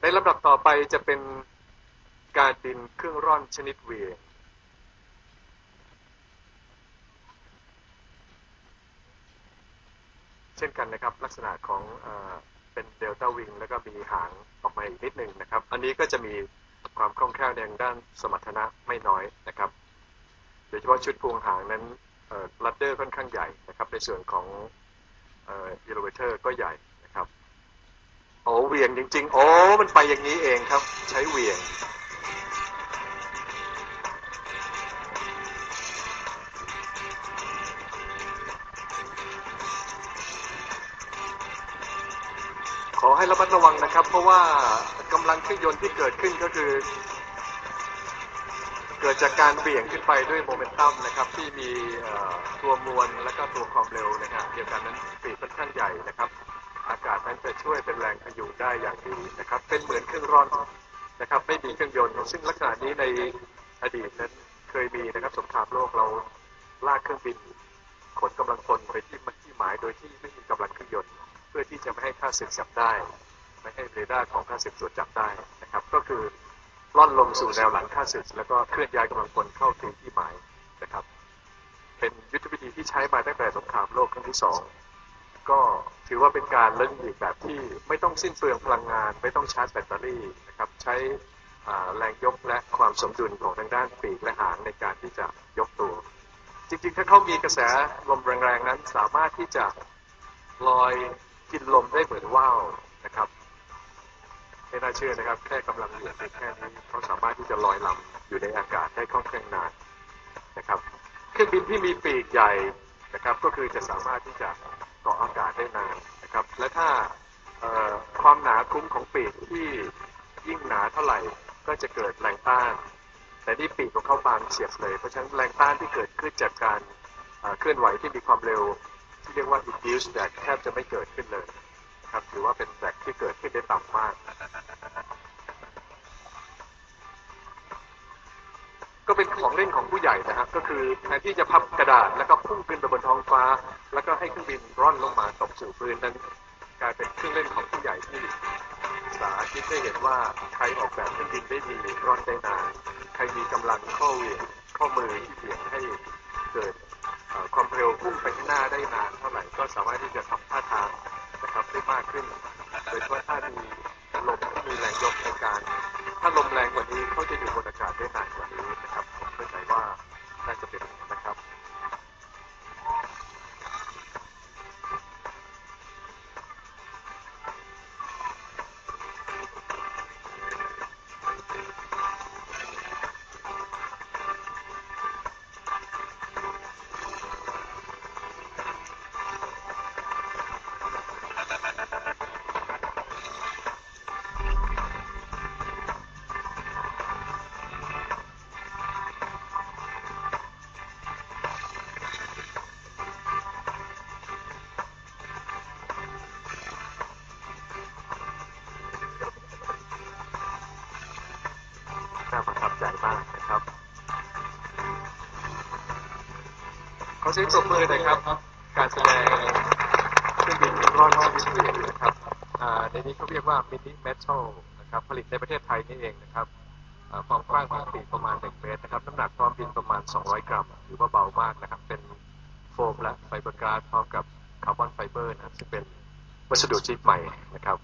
ในลำดับต่อไปจะเป็นการบินเครื่องร่อนชนิดเวียงเช่นกันนะครับ ลักษณะของเอเป็นเดลต้าวิงแล้วก็มีหางออกมาอีกนิดหนึ่งนะครับ อันนี้ก็จะมีความคล่องแคล่วในด้านสมรรถนะไม่น้อยนะครับโดยเฉพาะชุดพวงหางนั้นลัดเดอร์ค่อนข้างใหญ่นะครับ ในส่วนของเอลเวเตอร์ก็ใหญ่นะครับ โอ้เห วียงจริงๆ โอ้ มันไปอย่างนี้เองครับ ใช้เหวียง ขอให้ระมัดระวังนะครับ เพราะว่ากำลังเครื่องยนต์ที่เกิดขึ้นก็คือ เกิดจากการเบี่ยงขึ้นไปด้วยโมเมนตัมนะครับ ที่มีตัวมวลและก็ตัวความเร็วนะครับเดียวกันนั้นปีกค่อนข้างใหญ่นะครับ อากาศนั้นจะช่วยเป็นแรงพยุงได้อย่างดีนะครับ เป็นเหมือนเครื่องร่อนนะครับ ไม่มีเครื่องยนต์ ซึ่งลักษณะนี้ในอดีตนั้นเคยมีนะครับสงครามโลกเราลากเครื่องบินขนกำลังพลไปที่มันที่หมายโดยที่ไม่มีกำลังเครื่องยนต์เพื่อที่จะไม่ให้ข้าศึกจับได้ ไม่ให้เรดาร์ของข้าศึกตรวจจับได้นะครับ ก็คือล่อนลงสู่แนวหลังข้าศึกแล้วก็เคลื่อนย้ายกำลังพลเข้าถึงที่หมายนะครับ เป็นยุทธวิธีที่ใช้มาตั้งแต่สงครามโลกครั้งที่สอง ก็ถือว่าเป็นการเล่นอีกแบบที่ไม่ต้องสิ้นเปลืองพลังงาน ไม่ต้องชาร์จแบตเตอรี่นะครับใช้แรงยกและความสมดุลของทางด้านปีกและหางในการที่จะยกตัว จริงๆ ถ้าเขามีกระแสลมแรงๆนั้นสามารถที่จะลอยกินลมได้เหมือนว่าวนะครับไม่น่าเชื่อนะครับ แค่กำลังเหยียดไปแค่นี้เขาสามารถที่จะลอยลำอยู่ในอากาศได้ค่อนข้างนานนะครับเครื่องบินที่มีปีกใหญ่นะครับ ก็คือจะสามารถที่จะ เกาะอากาศได้นานนะครับ และถ้าความหนาคุ้มของปีกที่ยิ่งหนาเท่าไหร่ก็จะเกิดแรงต้าน แต่ที่ปีกของเขาบางเฉียบเลย เพราะฉะนั้นแรงต้านที่เกิดขึ้นจากการเคลื่อนไหวที่มีความเร็ว ที่เรียกว่า induced drag แทบจะไม่เกิดขึ้นเลยครับถือว่าเป็นแ r a g ที่เกิดขึ้นได้ต่ำมาก ก็เป็นของเล่นของผู้ใหญ่นะครับ ก็คือแทนที่จะพับกระดาษแล้วก็พุ่งขึ้นไปบนท้องฟ้า แล้วก็ให้เครื่องบินร่อนลงมาตกสู่พื้นนั้นกลายเป็นเครื่องเล่นของผู้ใหญ่ที่สาธิตได้เห็นว่าใครออกแบบเครื่องบินได้ดีร่อนได้นานใครมีกำลังข้อเวี่ยงข้อมือที่เบี่ยงให้เกิดความเร็วพุ่งไปข้างหน้าได้นานเท่าไหร่ก็สามารถที่จะทำท่าทางนะครับได้มากขึ้นโดยเฉพาะถ้ามีลมมีแรงยกในการ ถ้าลมแรงกว่านี้เขาจะอยู่บนอากาศได้นานกว่านี้นะครับผมเข้าใจว่า น่าประทับใจมากนะครับขอเสียงปรบมือหน่อยครับ การแสดงเครื่องบินร่อนชิสเวียนะครับในนี้เขาเรียกว่ามินิเมทัลนะครับผลิตในประเทศไทยนี่เองนะครับความกว้างของปีกประมาณ 1 เมตรนะครับน้ำหนักพร้อมบินประมาณ 200 กรัมถือว่าเบามากนะครับ เป็นโฟมและไฟเบอร์กราสพร้อมกับคาร์บอนไฟเบอร์นะซึ่งเป็นวัสดุชนิดใหม่นะครับ